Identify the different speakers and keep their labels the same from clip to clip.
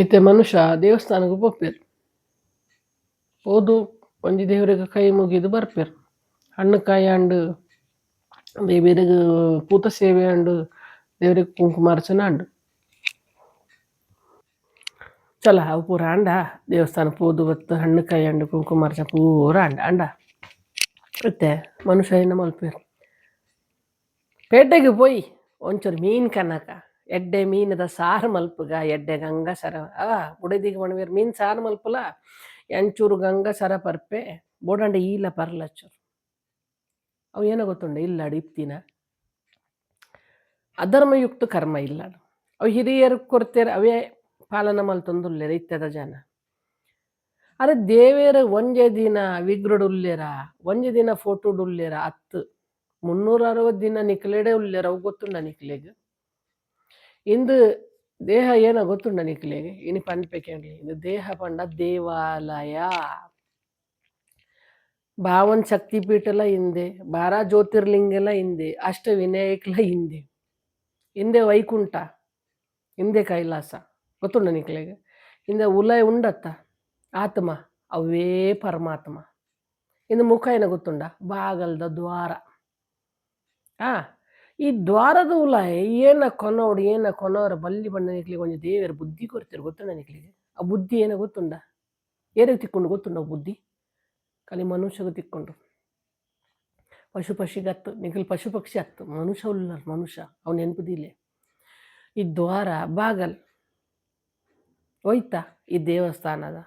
Speaker 1: ಇತ್ತೆ ಮನುಷ್ಯ, ದೇವಸ್ಥಾನಕ್ಕೆ ಪೋಪೆರ್ ಹೋದು ಒಂಜಿ ದೇವರಿಗೆ ಕೈ ಮುಗಿದು ಬರ್ಪೆರ್. ಹಣ್ಣು ಕಾಯಿ ಹಂಡು ದೇವೆರ್ಗ್ ಪೂತ ಸೇವೆ ಹಂಡು ದೇವರಿಗೆ ಕುಂಕುಮಾರ್ಚನ ಹಂಡು ಚಲ, ಅವು ಪೂರ ಅಂಡ ದೇವಸ್ಥಾನ ಪೋದು ಬತ್ತು ಹಣ್ಣು ಕಾಯಿ ಹಂಡು ಕುಂಕುಮಾರ್ಚ ಪೂರ ಅಂಡ ಅಂಡ ಇತ್ತೆ ಮನುಷ್ಯ ಇನ್ನು ಮಲ್ಪೆರ್. ಪೇಟೆಗೆ ಪೋಯಿ, ಒಂಚೂರು ಮೀನ್ ಕನಕ ಎಡ್ಡೆ ಮೀನದ ಸಾರು ಮಲ್ಪುಗ, ಎಡ್ಡೆ ಗಂಗ ಸರ. ಆ ಬುಡದಿಗೆ ಮಣವೇರ್ ಮೀನ್ ಸಾರು ಮಲ್ಪುಲ, ಎಂಚೂರು ಗಂಗ ಸರ ಪರ್ಪೆ, ಬೋಡಂಡ ಈಲ ಪರ್ಲಚ್ಚೂರು. ಅವು ಏನೋ ಗೊತ್ತುಂಡ, ಇಲ್ಲ ಇತ್ತಿನ. ಅಧರ್ಮಯುಕ್ತ ಕರ್ಮ ಇಲ್ಲ ಅವು ಹಿರಿಯರು ಕೊಡ್ತೇರೆ ಅವೇ ಪಾಲನ ಮಲ್ತೊಂದುಲ್ಲೆರ ಇತ್ಯದ ಜನ. ಅರೆ ದೇವೇರ ಒಂಜೆ ದಿನ ವಿಗ್ರಡುಲ್ಲೆರ, ಒಂಜೆ ದಿನ ಫೋಟೋಡುಲ್ಲೆರ, ಹತ್ತು. ಮುನ್ನೂರ ಅರವತ್ತು ದಿನ ನಿಕ್ಲೆಡೆ ಉಲ್ಲೆರ, ಅವು ಗೊತ್ತುಂಡ ನಿಕ್ಲೆಗ್? ಇಂದು ದೇಹ ಏನೋ ಗೊತ್ತುಂಡ ನಿಕ್ಲೆಗ್ ಇನಿ ಪನ್ಪೆಕೆಂಡ್ಲಿ ಇದು ದೇಹ ಪಂಡ ದೇವಾಲಯ. ಭಾವನ್ ಶಕ್ತಿಪೀಠಲ ಹಿಂದೆ ಬಾರಾ ಜ್ಯೋತಿರ್ಲಿಂಗಲ ಹಿಂದೆ, ಅಷ್ಟ ವಿನಾಯಕಲ ಹಿಂದೆ. ಹಿಂದೆ ವೈಕುಂಠ, ಹಿಂದೆ ಕೈಲಾಸ. ಗೊತ್ತುಂಡ ನಿಕ್ಲೆಗ್ ಹಿಂದೆ ಉಲಯ ಉಂಡತ್ತ, ಆತ್ಮ, ಅವೇ ಪರಮಾತ್ಮ. ಇನ್ನು ಮುಖ ಏನ ಗೊತ್ತುಂಡ ಬಾಗಲ್ದ ದ್ವಾರ. ಆ ಈ ದ್ವಾರದ ಉಲ ಏನ ಕೊನೋಡು ಏನ ಕೊನೋರ ಬಲ್ಲಿ ಬಣ್ಣ ನಿಕ್ಲಿ ಒಂದು ದೇವರ ಬುದ್ಧಿ ಕೊಡ್ತೀರಿ ಗೊತ್ತುಂಡ ನಿಕ್ಲಿಗೆ? ಆ ಬುದ್ಧಿ ಏನ ಗೊತ್ತುಂಡ? ಏರಿಗೆ ತಿಕ್ಕೊಂಡು ಗೊತ್ತುಂಡ ಬುದ್ಧಿ? ಖಾಲಿ ಮನುಷ್ಯಗ ತಿಕ್ಕೊಂಡು. ಪಶು ಪಕ್ಷಿಗೆ ಹತ್ತು ನಿಖಲ್ ಪಶು ಪಕ್ಷಿ ಹತ್ತು ಮನುಷ್ಯ ಉಲ್ಲ ಮನುಷ್ಯ. ಅವ್ನ ನೆನಪದಿಲ್ಲ ಈ ದ್ವಾರ, ಬಾಗಲ್. ಹೋಯ್ತಾ ಈ ದೇವಸ್ಥಾನದ.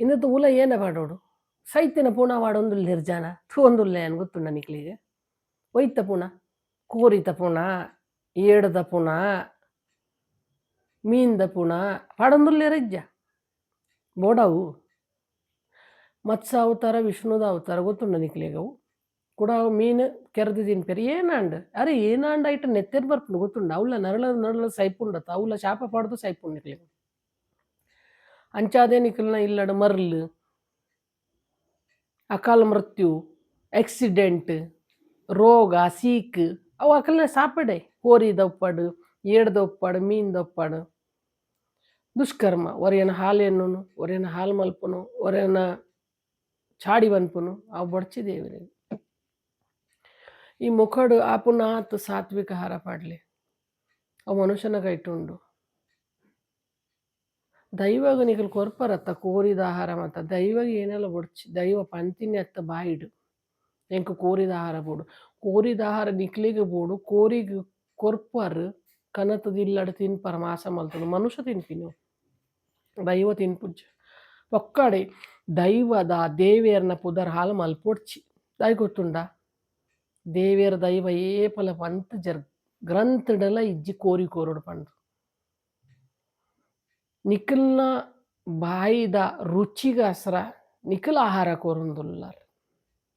Speaker 1: ಇನ್ನದ್ದು ಉಲ ಏನ ಮಾಡೋಡು ಸೈತಿನ ಪೂನಾ ವಾಡೊಂದು ನಿರ್ಜಾನ ಥೂ ಒಂದುಲ್ಲೆ ಅನ್ ಗೊತ್ತುಂಡ ನಿಕ್ಲಿಗೆ? ಒಯ್ತ ಪುಣ? ಕೋರಿತ ಪುಣ ಏಡದ ಪುಣ ಮೀನ್ದ ಪುಣ ಪಾಡೊಂದುಲ್ಲೆ ರಜ್ಜ ಬೋಡವು ಮತ್ಸ್ಯ ಅವತಾರ ವಿಷ್ಣುದ ಅವತಾರ ಗೊತ್ತುಂಡ ನಿಕ್ಲಿಗವು ಕೂಡ ಅವು ಮೀನು ಕೆರೆದು ತಿನ್ಪೇರು ಏನಾಂಡ್ ಅರೆ ಏನಾಂಡ್ ಐಟ ನೆತ್ತೆರ್ ಬರ್ಪುಂಡು ಗೊತ್ತುಂಡ ಅವಳ ನರಳ ನರಳ ಸೈಪುಂಡತ್ತ ಅವಳ ಶಾಪ ಪಾಡ್ದು ಸೈಪುಂಡು ನಿಕ್ಲಿಗ ಅಂಚಾದೆ ನಿಖಲ್ನ ಇಲ್ಲಡು ಮರ್ಲು ಅಕಾಲ ಮೃತ್ಯು ಆಕ್ಸಿಡೆಂಟ್ ರೋಗ ಸೀಕ್ ಅವು ಅಕಲ್ನ ಸಾಪಡೆ. ಕೋರಿದ ಒಪ್ಪಡು ಏಡ್ದ ಒಪ್ಪಡು ಮೀನ್ದ ಒಪ್ಪಡು ದುಷ್ಕರ್ಮ ಒರೆಯನ ಹಾಲೆನ್ನು ಒರೆಯನ ಹಾಲು ಮಲ್ಪುನು ಒರೆಯನ ಚಾಡಿ ಬನ್ಪುನು ಅವು ಬಡ್ಚಿ ದೇವರೇ ಈ ಮುಖಡು ಆಪುನ ಆತು ಸಾತ್ವಿಕ ಹಾರ ಪಾಡ್ಲಿ. ಅವು ಮನುಷ್ಯನ ಕೈಟುಂಡು. ದೈವಗ ನಿಗಲ್ ಕೊರ್ಪರತ್ತ, ಕೋರಿದ ಆಹಾರ ಮತ್ತ, ದೈವಗ ಏನೆಲ್ಲ ಬಡ್ಚಿ ದೈವ ಪಂತಿನ ಅತ್ತ ಬಾಯಿಡು. ಎಂಕ್ ಕೋರಿದ ಆಹಾರ ಬೋಡು ಕೋರಿದ ಆಹಾರ ನಿಕ್ಲಿಗೆ ಬೋಡು ಕೋರಿಗೆ ಕೊರ್ಪರ್ ಕನತದ ಇಲ್ಲಡ ತಿನ್ಪರ ಮಾಸ ಮಲ್ತದು ಮನುಷ್ಯ ತಿನ್ಪಿನು ದೈವ ತಿನ್ಪುಜ್ಜ ಒಕ್ಕಡೆ ದೈವದ ದೇವೇರ್ನ ಪುದರ್ ಹಾಲು ಮಲ್ಪೊಡ್ಚಿ ದೈ ಗೊತ್ತುಂಡ ದೇವೇರ ದೈವ ಏಪಲ ಪಂತ ಜರ್ ಗ್ರಂಥಡಲ ಇಜ್ಜಿ ಕೋರಿ ಕೋರುಡು ಪಂಡ್ರು ನಿಖಲ್ನ ಬಾಯಿದ ರುಚಿಗಸ್ರ ನಿಖಲ್ ಆಹಾರ ಕೊರೊಂದುಲ್ಲರ್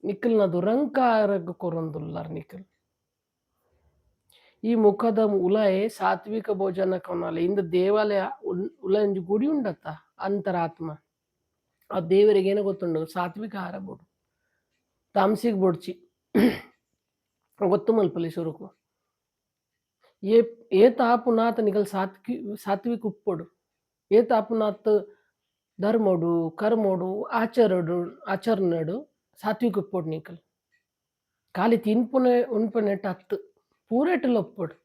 Speaker 1: ನಿಖಲ್ನ ದುರಂಕಾರಗ ಕೊರೊಂದುಲ್ಲರ್ ನಿಖಲ್ ಈ ಮುಖದ ಉಲಯೆ ಸಾತ್ವಿಕ ಭೋಜನ ಕೊನಾಲ ಇಂದ ದೇವಾಲಯ ಉಲ್- ಉಲಂಜಿ ಗುಡಿ ಉಂಡತ್ತ ಅಂತರಾತ್ಮ ಆ ದೇವರಿಗೆ ಏನೋ ಗೊತ್ತುಂಡು ಸಾತ್ವಿಕ ಆಹಾರ ಬೋಡು ತಾಮ್ಸಿಗೆ ಬೊಡ್ಚಿ ಗೊತ್ತು ಮಲ್ಪಲಿ ಶುರುಕು ಏ ಏತ ಆಪುನಾತ ನಿಗಲ್ ಸಾತ್ವಿ ಸಾತ್ವಿಕ ಉಪ್ಪೊಡು ಏತ ಆಪುನಾತ್ ಧರ್ಮೋಡು ಕರ್ಮೋಡು ಆಚರಡು ಆಚರಣೆಡು ಸಾತ್ವಿಕ ಉಪ್ಪೊಡು ನಿಕಲ್ ಖಾಲಿ ತಿನ್ಪುನೆ ಉಣ್ಪುನೆಟ್ ಅತ್ತು ಪೂರೆಟಲ್ ಒಪ್ಪೊಡು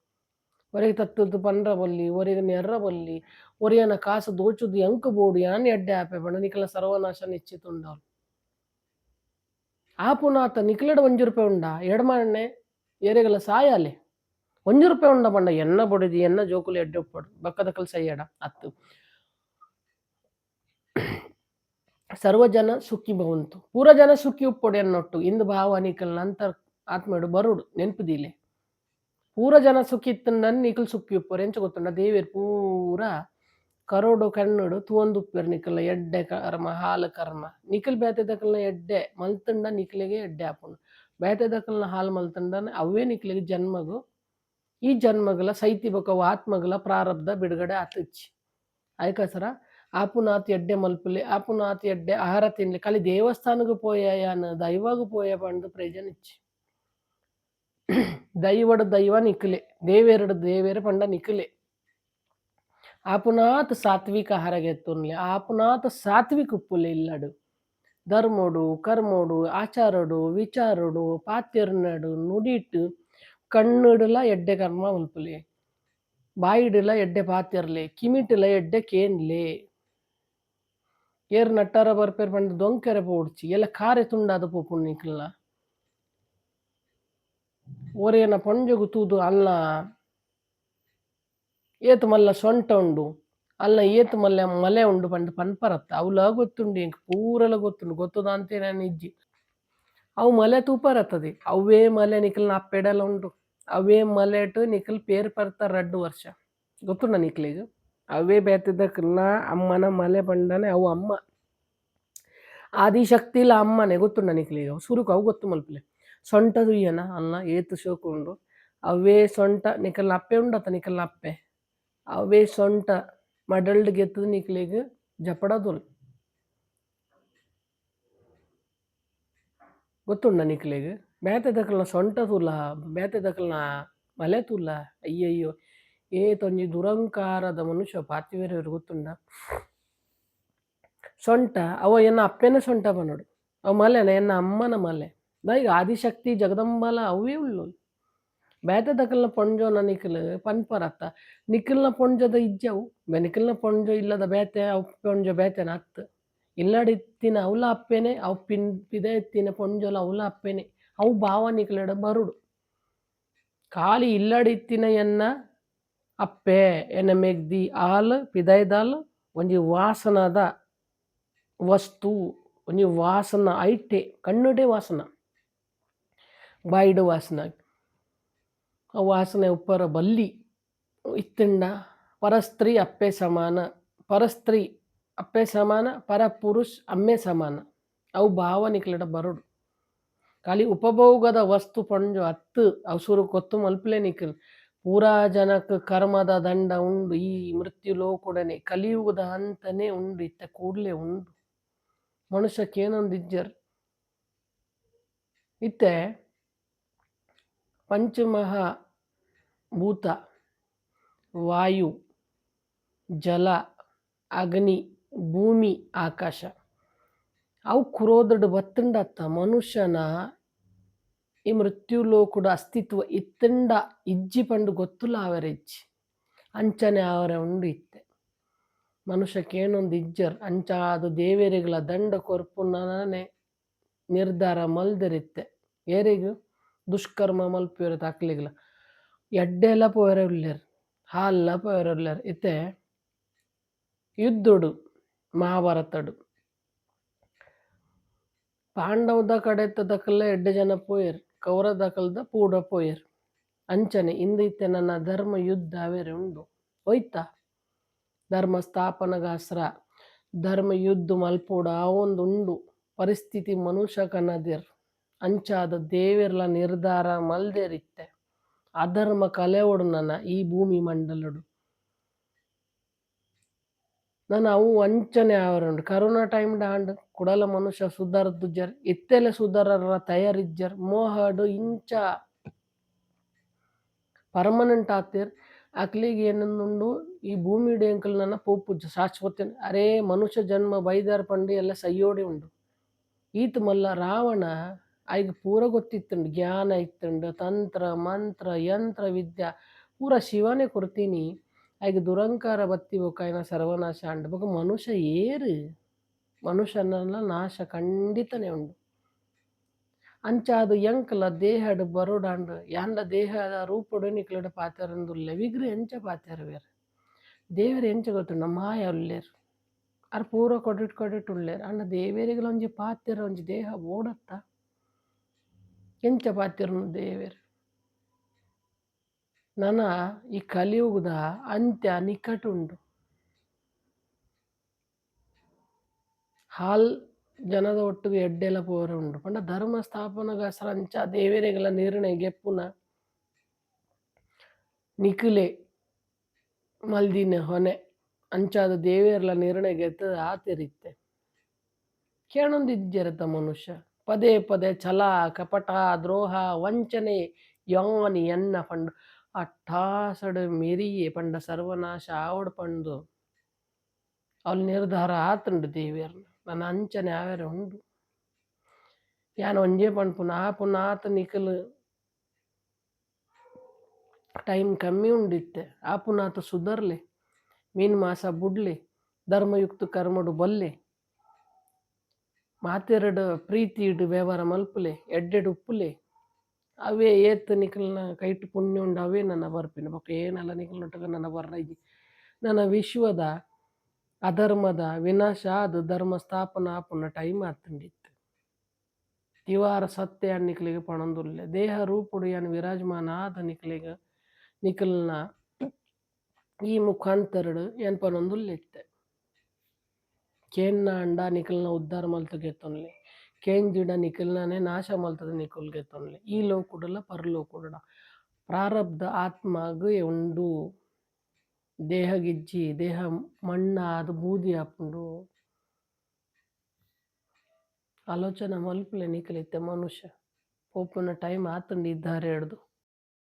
Speaker 1: ಒರೆಗೆ ತತ್ತದ್ದು ಪಂಡ್ರ ಬಲ್ಲಿ ಒರೆಗೆ ನೆರ್ರ ಬಲ್ಲಿ ಒರೆಯನ ಕಾಸು ದೋಚುದು ಎಂಕ ಬೋಡು ಯಾನ್ ಎಡ್ಡೆ ಆಪೆ ಬಣ್ಣ ನಿಕಲ ಸರ್ವನಾಶ ನಿಶ್ಚಿತುಂಡವ್ರು ಆಪುನಾತ ನಿಕ್ಲೆಡ್ ಒಂಜಿ ರೂಪಾಯಿ ಉಂಡ ಎಡಮಣ್ಣೆ ಏರೆಗಲ ಸಾಯಾಲೆ ಒಂಜಿ ರೂಪಾಯಿ ಉಂಡ ಬಂಡ ಎನ್ನ ಬೊಡಿದಿ ಎನ್ನ ಜೋಕುಲು ಎಡ್ಡೆ ಉಪ್ಪಡು ಬಕ್ಕದಕಲ್ ಸೈಯಡ ಅತ್ತು ಸರ್ವ ಜನ ಸುಖಿ ಭವಂತು. ಪೂರ ಜನ ಸುಖಿ ಉಪ್ಪೊಡೆ ಅನ್ನೊಟ್ಟು ಇಂದು ಭಾವ ನಿಕಲ್ ನಂತರ ಆತ್ಮಡು ಬರುಡು ನೆನಪುದಿಲೆ. ಪೂರ ಜನ ಸುಖಿ ಇತ್ತು ನನ್ ನಿಕಲ್ ಸುಖಿ ಉಪ್ಪರು ಎಂಚ ಗೊತ್ತುಂಡ ದೇವೇರ್ ಪೂರ ಕರೋಡು ಕಣ್ಣುಡು ತೂವೊಂದು ಉಪ್ಪೆರ್ ನಿಕಲ್ನ ಎಡ್ಡೆ ಕರ್ಮ, ಹಾಲು ಕರ್ಮ. ನಿಕಲ್ ಬೇತೆದಕಲ್ನ ಎಡ್ಡೆ ಮಲ್ತಂಡ ನಿಕ್ಲೆಗೆ ಎಡ್ಡೆ ಆಪುಂಡು ಬೇತೆದಕಲ್ನ ಹಾಲು ಮಲ್ತಂಡನ ಅವೇ ನಿಕ್ಲೆಗೆ ಜನ್ಮಗು. ಈ ಜನ್ಮಗಳ ಸೈತಿ ಬಕವು ಆತ್ಮಗಳ ಪ್ರಾರಬ್ಧ ಬಿಡುಗಡೆ ಆತಚ್ಚಿ ಆಯ್ಕಸರ ಆಪುನಾತ್ ಎಡ್ಡೆ ಮಲ್ಪುಲೆ ಆಪುನಾತ್ ಎಡ್ಡೆ ಆಹಾರ ತಿನ್ಲಿ ಖಾಲಿ ದೇವಸ್ಥಾನಗೂ ಪೋಯ ಯಾನ ದೈವಗೂ ಪೋಯ ಪಂಡು ಪ್ರಯೋಜನ ಇಚ್ಚಿ ದೈವಡು ದೈವ ನಿಕ್ಲೆ ದೇವೇರಡು ದೇವೇರ ಪಂಡ ನಿಕ್ಲೆ ಆಪುನಾತ್ ಸಾತ್ವಿಕ ಆಹಾರ ಗೆತ್ತುನ್ಲೆ ಆಪುನಾತ್ ಸಾತ್ವಿಕ ಉಪ್ಪುಲೆ ಇಲ್ಲಡು ಧರ್ಮೋಡು ಕರ್ಮೋಡು ಆಚಾರೋಡು ವಿಚಾರೋಡು ಪಾತ್ಯರ್ನಡು ನುಡಿಟ್ ಕಣ್ಣುಡುಲ ಎಡ್ಡೆ ಕರ್ಮ ಉಲ್ಪುಲೆ ಬಾಯಿಡುಲ ಎಡ್ಡೆ ಪಾತ್ಯರ್ಲೆ ಕಿಮಿಟುಲ ಎಡ್ಡೆ ಕೇನ್ಲೆ ಏರ್ ನಟ್ಟಾರ ಬರ್ಪೇರ್ ಪಂಡ ದೊಂಕೆರೆ ಪೋಡ್ಚಿ ಎಲ್ಲ ಕಾರೆ ತುಂಡಾದ ಪೋಪುಂಡು ನಿಕ್ಲ ಓರೇನ ಪೊಂಜಗು ತೂದು ಅಲ್ಲ ಏತ್ ಮಲ್ಲ ಸೊಂಟ ಉಂಡು ಅಲ್ಲ ಏತ್ ಮಲ್ಲ ಮಲೆ ಉಂಡು ಪಂಡ ಪನ್ಪರತ್ತ ಅವುಲ ಗೊತ್ತುಂಡು ಎಂಕ್ ಪೂರಲ ಗೊತ್ತುಂಡು ಗೊತ್ತದ ಅಂತೇನೆ ಇಜ್ಜಿ ಅವು ಮಲೆ ತೂಪರತ್ತದಿ ಅವೇ ಮಲೆ ನಿಖಲ್ನ ಅಪ್ಪೆಡಲ ಉಂಡು ಅವೇ ಮಲೆಟ್ ನಿಖಲ್ ಪೇರ್ ಪರ್ತ ರಡ್ಡು ವರ್ಷ ಗೊತ್ತುಂಡ ನಿಕ್ಲಿಗ ಅವೇ ಬೇತಿದ್ದಕ್ಕೆಲ್ಲ ಅಮ್ಮನ ಮಲೆ ಪಂಡನೆ ಅವು ಅಮ್ಮ. ಆದಿಶಕ್ತಿಲ ಅಮ್ಮನೆ, ಗೊತ್ತು ನನಗೆ ಸುರುಕು, ಅವು ಗೊತ್ತು ಮಲ್ಪಲೆ? ಸೊಂಟ ಏನ ಅಲ್ಲ ಏತು ಶೋಕು ಉಂಡು ಅವೇ ಸೊಂಟ ನಿಕಲ್ ಅಪ್ಪೆ ಉಂಡತ್ತ ನಿಕಲ್ ಅಪ್ಪೆ ಅವೇ ಸೊಂಟ, ಮಡಲ್ಡ್ ಗೆತ್ತದ ನಿಕ್ಲಿಗ ಜಪಡದುಲ್. ಗೊತ್ತುಂಡ ನಿಕ್ಲಿಗ? ಬೇತೆ ದಕಲ್ನ ಸೊಂಟ ತುಲ್ಲ ಬೇತೆ ದಕಲ್ನ ಮಲೆ ತುಲ್ಲ ಅಯ್ಯಯ್ಯೋ. ಏತೊಂಜಿ ದುರಂಕಾರದ ಮನುಷ್ಯ ಪಾತಿವೇರೆಯವರು ಗೊತ್ತುಂಡ ಸೊಂಟ, ಅವ ಎನ್ನ ಅಪ್ಪೆನ ಸೊಂಟ ಬನ್ನೋಡು ಅವ ಮಲೆನ ಎನ್ನ ಅಮ್ಮನ ಮಲೆ ಈಗ ಆದಿಶಕ್ತಿ, ಜಗದಂಬಲ ಅವೇ ಉಳ್ಳು ಬೇತೆ ದಕಲ್ನ ಪೊಂಜೋನ ನಿಖಿಲ್, ಪನ್ಪರತ್ತ. ನಿಖಿಲ್ನ ಪೊಂಜದ ಇಜ್ಜವು ನಿಖಲ್ನ ಪೊಂಜೋ ಇಲ್ಲದ ಬೇತೆ ಅವ ಪೊಂಜೋ ಬೇತೆನ ಅತ್ತು. ಇಲ್ಲಡಿತ್ತಿನ ಅವಲ ಅಪ್ಪೆನೆ, ಅವು ಪಿನ್, ಪಿದೆ ಎತ್ತಿನ ಪೊಂಜೋಲ ಅವಲ ಅಪ್ಪೆನೆ. ಅವು ಭಾವ ನಿಖಿಲಡ ಬರುಡು. ಖಾಲಿ ಇಲ್ಲಡಿತ್ತಿನ ಎನ್ನ ಅಪ್ಪೆ ಎನ್ನ ಮೆಗ್ದಿ ಆಲ್ ಪಿದಾಯ್ದಾಲ್ ಒಂಜಿ ವಾಸನದ ವಸ್ತು, ಒಂಜಿ ವಾಸನ ಐಟೆ, ಕಣ್ಣುಡೆ ವಾಸನ, ಬಾಯಿಡು ವಾಸನ, ಆ ವಾಸನೆ ಉಪ್ಪರ ಬಲ್ಲಿ, ಇತ್ತಿಂಡ, ಪರಸ್ತ್ರೀ, ಅಪ್ಪೆ ಸಮಾನ, ಪರಸ್ತ್ರೀ, ಅಪ್ಪೆ ಸಮಾನ, ಪರಪುರುಷ್, ಅಮ್ಮೆ ಸಮಾನ, ಅವು ಭಾವನಿಕ್ಲಡ ಬರುಡು. ಖಾಲಿ ಉಪಭೋಗದ ವಸ್ತು ಪಂಜು ಹತ್ತು ಅವಸುರು ಕೊತ್ತು ಮಲ್ಪಲೆ ನಿಖಲ್ ಪೂರಾ ಜನಕ್ಕೆ ಕರ್ಮದ ದಂಡ ಉಂಡು, ಈ ಮೃತ್ಯು ಲೋಕುಡನೆ, ಕಲಿಯುಗದ ಅಂತನೇ ಉಂಡು, ಇತ್ತ ಕೂಡಲೇ ಉಂಡು. ಮನುಷ್ಯಕ್ಕೇನೊಂದು ಇಜ್ಜರ್ ಇತ್ತೆ ಪಂಚಮಹಾ ಭೂತ ವಾಯು, ಜಲ, ಅಗ್ನಿ, ಭೂಮಿ, ಆಕಾಶ. ಅವು ಕುರೋದಡು ಬತ್ತಂಡತ್ತ ಮನುಷ್ಯನ ಈ ಮೃತ್ಯುಲೋಕುಡ ಅಸ್ತಿತ್ವ ಇತ್ತಂಡ ಇಜ್ಜಿ ಪಂಡು ಗೊತ್ತುಲ ಇಜ್ಜಿ. ಅಂಚನೆ ಅವರ ಉಂಡು ಇತ್ತೆ. ಮನುಷ್ಯಕ್ಕೇನೊಂದು ಇಜ್ಜರ್, ಅಂಚಾದ ದೇವೇರಿಗಳ ದಂಡ ಕೊರ್ಪುನನೆ ನಿರ್ಧಾರ ಮಲ್ದರಿತ್ತೆ. ಏರಿಗೂ? ದುಷ್ಕರ್ಮ ಮಲ್ಪುವೆರ ತಾಕ್ಲಿಗ್ಲ. ಎಡ್ಡೆಲ್ಲ ಪೋಯರ ಉಳ್ಳೇರ್ ಹಾಲ್ಲ ಪೋಯರ ಉಳ್ಳೇರ್ ಇತ್ತೆ ಯುದ್ಧಡು ಮಹಾಭಾರತಡು ಪಾಂಡವದ ಕಡೆ ತಕ್ಕಲ್ಲ ಎಡ್ಡೆ ಜನ ಪೋಯರ್. ಕೌರ ದಕಲ್ದ ಪೂಡ ಪೋಯರ್. ಅಂಚನೆ ಇಂದ ಇತ್ತೆ ನನ್ನ ಧರ್ಮ, ಯುದ್ಧ, ಅವೆರೆ ಉಂಡು. ಹೋಯ್ತ? ಧರ್ಮ ಸ್ಥಾಪನಗಾಸ್ರ. ಧರ್ಮ, ಯುದ್ಧ, ಮಲ್ಪೋಡ ಉಂಡು. ಪರಿಸ್ಥಿತಿ ಮನುಷ್ಯ ಕನ್ನದಿರ್ ಅಂಚಾದ ದೇವೆರ್ಲ ನಿರ್ಧಾರ ಮಲ್ದೇರಿತ್ತೆ. ಅಧರ್ಮ ಕಲೆವಡು ನನ್ನ ಈ ಭೂಮಿ ಮಂಡಲಡು. ನಾನು ಅವು ವಂಚನೆ ಆವರುಂಡು. ಕರೋನಾ ಟೈಮ್ ಡಾಂಡ್ ಕುಡಲ ಮನುಷ್ಯ ಸುಧಾರದುಜ್ಜರ್ ಇತ್ತೆಲೆ ಸುಧಾರರ ತಯಾರಿಜ್ಜರ್, ಮೋಹಡು ಇಂಚ ಪರ್ಮನೆಂಟ್ ಆತಿರ್ ಅಕ್ಲಿಗೆ ಏನೊಂದುಂಡು ಈ ಭೂಮಿ ಎಂಕಲ್ ನನ್ನ ಪೋಪುಜ್ಜ ಶಾಶ್ವತ ಅರೇ ಮನುಷ್ಯ ಜನ್ಮ ಬೈದಾರ್ ಪಂಡಿ ಎಲ್ಲ ಸಯ್ಯೋಡಿ ಉಂಡು. ಈತ ಮಲ್ಲ ರಾವಣ ಆಯ್ಗ ಪೂರ ಗೊತ್ತಿತ್ತುಂಡು. ಜ್ಞಾನ ಇತ್ತುಂಡು. ತಂತ್ರ, ಮಂತ್ರ, ಯಂತ್ರ, ವಿದ್ಯಾ. ಪೂರ ಶಿವನೇ ಕೊಡ್ತೀನಿ. ಆಯ್ಗ ದುರಂಕಾರ ಬತ್ತಿ ಬೊಕಾಯ್ನ ಸರ್ವನಾಶ ಅಂಡ್ ಬೊಕ ಮನುಷ್ಯ ಏರು. ಮನುಷ್ಯನಲ್ಲ ನಾಶ ಖಂಡಿತನೇ ಉಂಡು ಅಂಚಾದು ಎಂಕಲ ದೇಹಡ್ ಬರೋಡಾಂಡ್ ಯಾಂಡ ದೇಹದ ರೂಪಡು ನಿಕ್ಲಡ ಪಾತ್ಯಾರಂದುಲ್ಲೆ ವಿಗ್ರಹ ಎಂಚ ಪಾತ್ಯಾರವೇರು ದೇವರು ಎಂಚ ಗೊತ್ತುಂಡ ಮಾಯ ಉಳ್ಳೇರು ಅರ್ ಪೂರ ಕೊಡಿಟ್ ಕೊಡಿಟ್ ಉಳ್ಳೇರು ಅಂಡ ದೇವೇರಿಗಳ ಒಂಜಿ ಪಾತ್ಯರ ಒಂಜಿ ದೇಹ ಓಡತ್ತ. ಎಂಚ ಪಾತ್ಯರನು ದೇವೇರು. ನನ ಈ ಕಲಿಯುಗದ ಅಂತ್ಯ ನಿಕಟುಂಡು ಹಾಲ್ ಜನದ ಒಟ್ಟಿಗೆ ಎಡ್ಡೆಲ ಪೋರ ಉಂಡು ಪಂಡ ಧರ್ಮ ಸ್ಥಾಪನಗ ಸರಂಚ ದೇವೇರೆಗಳ ನಿರ್ಣಯ ಗೆಪ್ಪುನ ನಿಖಿಲೆ ಮಲ್ದಿನ ಹೊನೆ ಅಂಚಾದ ದೇವೇರ್ಲ ನಿರ್ಣಯ ಗೆತ್ತ ಆತಿರಿತ್ತೆ ಕೇಳೊಂದಿಜ್ಜರತ ಮನುಷ್ಯ. ಪದೇ ಪದೇ ಛಲ ಕಪಟ ದ್ರೋಹ ವಂಚನೆ ಯೋನಿ ಎನ್ನ ಪಂಡು ಅಟ್ಟಾಸಡ್ ಮೆರಿಯೆ ಪಂಡ ಸರ್ವನಾಶ ಆವಡ್ ಪಂಡು. ಅವ್ಲು ನಿರ್ಧಾರ ಆತಂಡು ದೇವಿಯರ್ನ. ನನ್ನ ಅಂಚನೆ ಆವೆರೆ ಉಂಡು. ಯಾನ್ ಒಂಜೇ ಪುನಃ ಪುನಃ ಆತ ನಿಕುಲು ಟೈಮ್ ಕಮ್ಮಿ ಉಂಡಿತ್ತೆ. ಆ ಆತ ಸುಧರ್ಲೆ, ಮೀನು ಮಾಸ ಬುಡ್ಲೆ, ಧರ್ಮಯುಕ್ತ ಕರ್ಮಡು ಬಲ್ಲೆ, ಮಾತೆರಡು ಪ್ರೀತಿಡ್ ವ್ಯವಹಾರ ಮಲ್ಪುಲೆ, ಎಡ್ಡೆಡು ಉಪ್ಪುಲೆ ಅವೇ ಏತ್ ನಿಕಲ್ನ ಕೈಟ್ ಪುಣ್ಯ ಉಂಡು, ಅವೇ ನನ್ನ ಬರ್ಪಿನ. ಬೊಕ ಏನಲ್ಲ ನಿಕಲ್ನೊಟ್ಟಗ ನನ್ನ ಬರ್ರಯ್ಯಿ ನನ್ನ ವಿಶ್ವದ ಅಧರ್ಮದ ವಿನಾಶ ಅದು ಧರ್ಮ ಸ್ಥಾಪನ ಆಪುನ ಟೈಮ್ ಆತಂಡಿತ್ತು. ತಿವಾರ ಸತ್ಯ ನಿಕಲಿಗೆ ಪಣಂದುಲ್ಲೆ. ದೇಹ ರೂಪುಡು ಯಾನ್ ವಿರಾಜಮಾನ ಆದ ನಿಕ್ಲಿಗೆ ನಿಕಲ್ನ ಈ ಮುಖಾಂತರಡು ಏನ್ ಪನೊಂದುಲ್ಲೆತ್ತೆ ಕೇನ್ನ ಅಂಡ ನಿಖಿಲ್ನ ಉದ್ಧಾರ ಮಲ್ತಗೆ ತೊನ್ಲಿ ಕೇನ್ ಗಿಡ ನಿಖಿಲ್ನೇ ನಾಶ ಮಲ್ತದ ನಿಖಿಲ್ಗೆ ತೊನ್ಲಿ ಈ ಲೋಕುಡುಲ ಪರಲೋಕುಡುಡ ಪ್ರಾರಬ್ಧ ಆತ್ಮಗ್ ಉಂಡು ದೇಹ ಗಿಜ್ಜಿ, ದೇಹ ಮಣ್ಣ ಅದು ಬೂದಿ ಆಪುಂಡು ಆಲೋಚನೆ ಮಲ್ಪುಲೆ ನಿಕಲಿತ್ತೆ ಮನುಷ್ಯ. ಪೋಪುನ ಟೈಮ್ ಆತುಂಡು ಇದ್ದಾರೆ ಹಿಡ್ದು